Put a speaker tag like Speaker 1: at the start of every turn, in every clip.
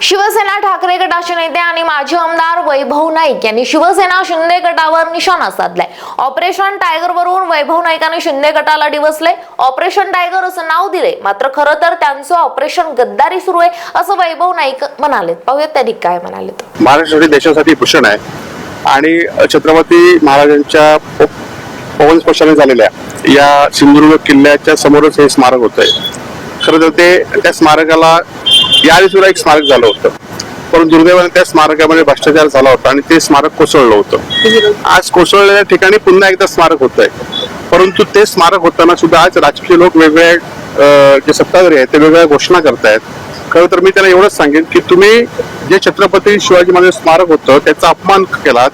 Speaker 1: शिवसेना ठाकरे गटाचे नेते आणि माजी आमदार वैभव नाईक यांनी शिवसेना शिंदे गटावर निशाणा साधलाय. ऑपरेशन टायगर वरून वैभव नाईकांनी शिंदे गटाला डिवसले. ऑपरेशन टायगर असं नाव दिले मात्र खरं तर त्यांचं ऑपरेशन गद्दारी सुरू आहे असं वैभव नाईक म्हणालेत. पाहूयात त्यांनी काय म्हणालेत.
Speaker 2: महाराष्ट्रासाठी देशासाठी भूषण आहे आणि छत्रपती महाराजांच्या पवन स्पर्शाने झालेल्या या सिंधुदुर्ग किल्ल्याच्या समोरच हे स्मारक होत आहे खरं तर ते त्या स्मारकाला याआधी सुद्धा एक स्मारक झालं होतं. पण दुर्दैवाने त्या स्मारकामध्ये भ्रष्टाचार झाला होता आणि ते स्मारक कोसळलं होतं. आज कोसळलेल्या ठिकाणी पुन्हा एकदा स्मारक होत आहे. परंतु ते स्मारक होताना सुद्धा आज राजकीय लोक वेगवेगळ्या जे सत्ताधारी आहेत ते वेगवेगळ्या घोषणा करतायत. खरं तर मी त्याला एवढंच सांगेन की तुम्ही जे छत्रपती शिवाजी महाराज स्मारक होतं त्याचा अपमान केलात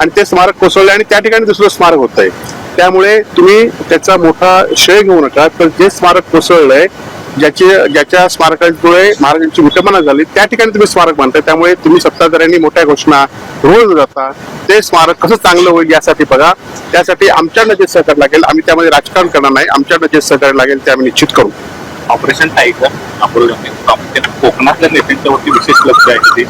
Speaker 2: आणि ते स्मारक कोसळले आणि त्या ठिकाणी दुसरं स्मारक होत आहे त्यामुळे तुम्ही त्याचा मोठा श्रेय घेऊ नका. तर जे स्मारक कोसळलंय ज्याचे ज्याच्या स्मारकामुळे महाराजांची विटंबना झाली त्या ठिकाणी तुम्ही स्मारक बांधताय त्यामुळे तुम्ही सत्ताधाऱ्यांनी मोठ्या घोषणा रोज जाता. ते स्मारक कसं चांगलं होईल यासाठी बघा. त्यासाठी आमच्याकडनं जे सहकार्य लागेल आम्ही त्यामध्ये राजकारण करणार नाही. आमच्याकडनं जे सहकार्य लागेल ते आम्ही निश्चित करू.
Speaker 3: ऑपरेशन टायगर प्रामुख्याने कोकणातल्या नेत्यांच्यावरती विशेष लक्ष आहे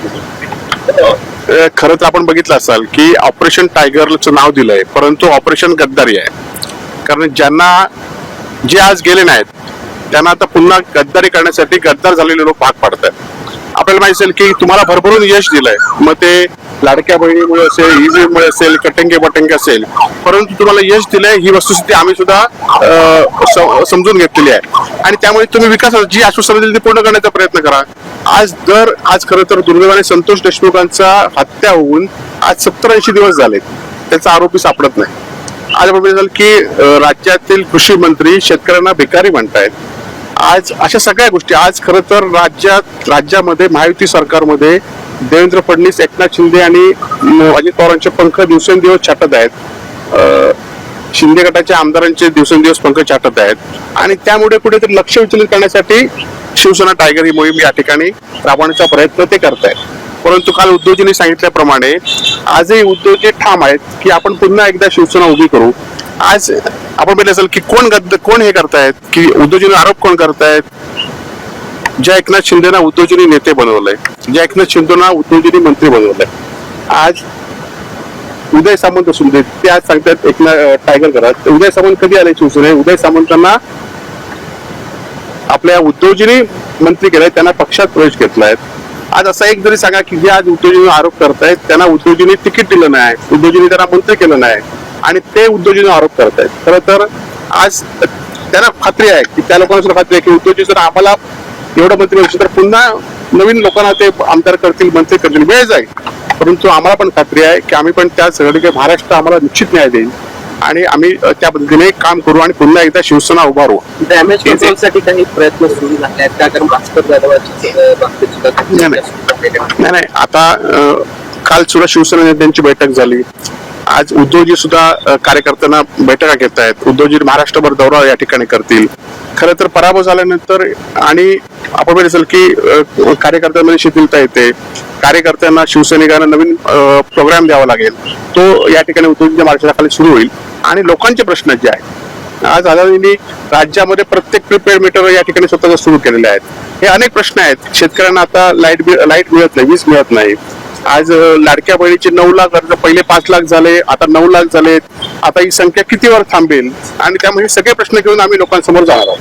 Speaker 2: खरं तर आपण बघितलं असाल की ऑपरेशन टायगरचं नाव दिलंय परंतु ऑपरेशन गद्दारी आहे. कारण ज्यांना जे आज गेले नाहीत त्यांना आता पुन्हा गद्दारी करण्यासाठी गद्दार झालेले लोक भाग पाडतात आपल्याला माहिती असेल की तुम्हाला भरभरून यश दिलंय. मग ते लाडक्या बहिणीमुळे असेल ईव्हीएममुळे असेल कटंगे बटंगे असेल. परंतु तुम्हाला यश दिलंय ही वस्तुस्थिती आम्ही सुद्धा समजून घेतलेली आहे. आणि त्यामुळे तुम्ही विकास जी आश्वासनं दिली ती पूर्ण करण्याचा प्रयत्न करा. आज दर आज खरं तर दुर्दैवाने संतोष देशमुखांचा हत्या होऊन आज सत्तर ऐंशी दिवस झाले त्याचा आरोपी सापडत नाही. आज आपण की राज्यातील कृषी मंत्री शेतकऱ्यांना भिकारी म्हणतायत. आज अशा सगळ्या गोष्टी आज खरं तर राज्यात राज्यामध्ये महायुती सरकारमध्ये देवेंद्र फडणवीस एकनाथ शिंदे आणि अजित पवारांचे पंख दिवसेंदिवस छाटत आहेत. शिंदे गटाच्या आमदारांचे दिवसेंदिवस पंख छाटत आहेत. आणि त्यामुळे कुठेतरी लक्ष विचलित करण्यासाठी शिवसेना टायगर ही मोहीम या ठिकाणी राबवण्याचा प्रयत्न ते करतायत. परंतु काल उद्योजींनी सांगितल्याप्रमाणे आजही उद्योजक ठाम आहेत की आपण पुन्हा एकदा शिवसेना उभी करू. आज आपण बघितलं असेल की कोण गद्द कोण हे करतायत? की उद्धवजींवर आरोप कोण करतायत? ज्या एकनाथ शिंदेना उद्योजनी नेते बनवलंय ज्या एकनाथ शिंदेना उद्योजनी मंत्री बनवलंय. आज उदय सामंत असून दे ते आज सांगतात एकनाथ टायगर करत उदय सामंत कधी आले शिवसेने उदय सामंतांना आपल्या उद्योजनी मंत्री केलंय त्यांना पक्षात प्रवेश घेतलाय. आज असा एक जरी सांगा की जे आज उद्योजनी आरोप करतायत त्यांना उद्योजनी तिकीट दिलं नाही. उद्योजनी त्यांना मंत्री केलं नाही. आणि ते उद्धवजींवर आरोप करतायत खरं तर आज त्यांना खात्री आहे की त्या लोकांना सुद्धा खात्री आहे की उद्धवजी जर आम्हाला एवढं मंत्री मिळू तर पुन्हा नवीन लोकांना ते आमदार करतील मंत्री करतील वेळ जाईल. परंतु आम्हाला पण खात्री आहे की आम्ही पण त्या सगळ्या महाराष्ट्र आम्हाला निश्चित न्याय देईल. आणि आम्ही त्या पद्धतीने काम करू आणि पुन्हा एकदा शिवसेना उभारू
Speaker 4: डॅमेज कंट्रोलसाठी काही प्रयत्न सुरू झाले आहेत का? कारण भास्कर जाधवाची
Speaker 2: नाही, नाही.
Speaker 4: आहेत.
Speaker 2: आता काल सुद्धा शिवसेना नेत्यांची बैठक झाली. आज उद्धवजी सुद्धा कार्यकर्त्यांना बैठका घेत आहेत उद्धवजी महाराष्ट्रभर दौरा या ठिकाणी करतील. खरं तर पराभव झाल्यानंतर आणि आपण बघितलं असेल की कार्यकर्त्यांमध्ये शिथिलता येते. कार्यकर्त्यांना शिवसैनिकांना नवीन प्रोग्राम द्यावा लागेल. तो या ठिकाणी उद्धवजींच्या मार्गदर्शनाखाली सुरू होईल. आणि लोकांचे प्रश्न जे आहेत आज अदानींनी राज्यामध्ये प्रत्येक प्रीपेड मीटर या ठिकाणी स्वतःच सुरू केलेले आहेत. हे अनेक प्रश्न आहेत. शेतकऱ्यांना आता लाइट लाइट मिळत नाही वीज मिळत नाही. आज लाडक्या बहिणीचे नऊ लाख अर्ज पहिले पाच लाख झाले आता नऊ लाख झालेत. आता ही संख्या किती वर थांबेल? आणि त्यामुळे सगळे प्रश्न घेऊन आम्ही लोकांसमोर जाणार आहोत.